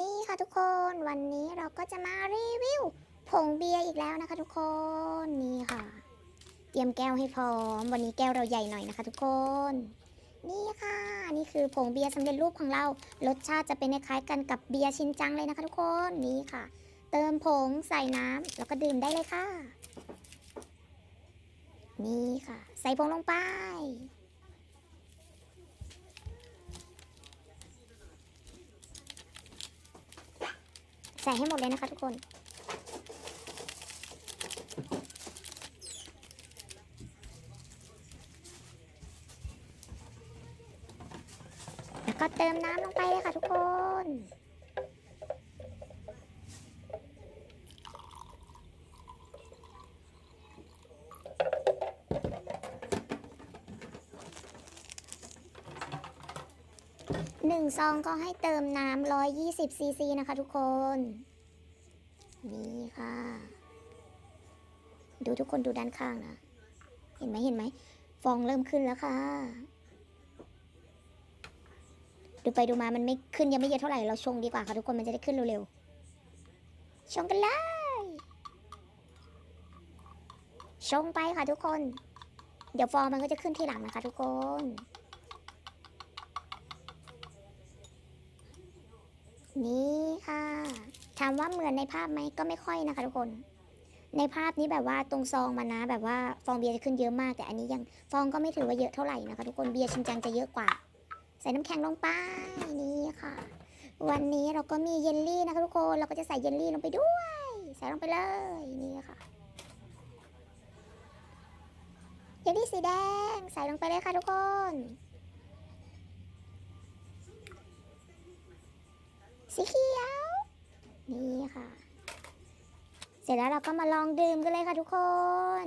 นี่ค่ะทุกคนวันนี้เราก็จะมารีวิวผงเบียร์อีกแล้วนะคะทุกคนนี่ค่ะ เตรียมแก้วให้พร้อม วันนี้แก้วเราใหญ่หน่อยนะคะทุกคน นี่ค่ะ นี่คือผงเบียร์สำเร็จรูปของเรา รสชาติจะเป็นคล้ายกันกับเบียร์ชินจังเลยนะคะทุกคนนี่ค่ะ เติมผงใส่น้ำแล้วก็ดื่มได้เลยค่ะ นี่ค่ะ ใส่ผงลงไป ใส่ให้หมดเลยนะคะทุกคนแล้วก็เติมน้ำลงไปเลยค่ะทุกคน หนึ่งซองก็ให้เติมน้ำร้อยยี่สิบซีซีนะคะทุกคน นี่ค่ะ ดูทุกคนดูด้านข้างนะ เห็นไหมเห็นไหม ฟองเริ่มขึ้นแล้วค่ะ ดูไปดูมามันไม่ขึ้นยังไม่เยอะเท่าไหร่ เราชงดีกว่าค่ะทุกคนมันจะได้ขึ้นเร็วๆ ชงกันเลย ชงไปค่ะทุกคน เดี๋ยวฟองมันก็จะขึ้นทีหลังนะคะทุกคน นี่ค่ะถามว่าเหมือนในภาพไหมก็ไม่ค่อยนะคะทุกคน ในภาพนี้แบบว่าตรงซองมันนะ แบบว่าฟองเบียร์จะขึ้นเยอะมาก แต่อันนี้ยังฟองก็ไม่ถือว่าเยอะเท่าไหร่นะคะทุกคนเบียร์ชินจังจะเยอะกว่า ใส่น้ำแข็งลงไปนี่ค่ะ วันนี้เราก็มีเยลลี่นะคะทุกคนเราก็จะใส่เยลลี่ลงไปด้วย ใส่ลงไปเลยนี่ค่ะเยลลี่สีแดงใส่ลงไปเลยค่ะทุกคน สีเขียว นี่ค่ะ เสร็จแล้วเราก็มาลองดื่มกันเลยค่ะทุกคน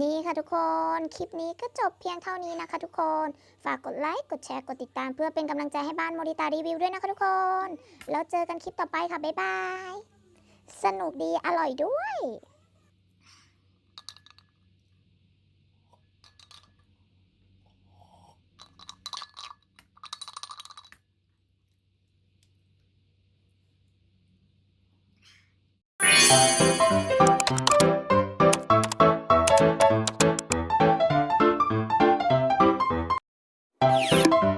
นี่ค่ะทุกคน คลิปนี้ก็จบเพียงเท่านี้นะคะทุกคน ฝากกดไลค์ กดแชร์ กดติดตามเพื่อเป็นกำลังใจให้บ้านโมริตารีวิวด้วยนะคะทุกคน แล้วเจอกันคลิปต่อไปค่ะ บ๊ายบาย สนุกดี อร่อยด้วย Thank Bye.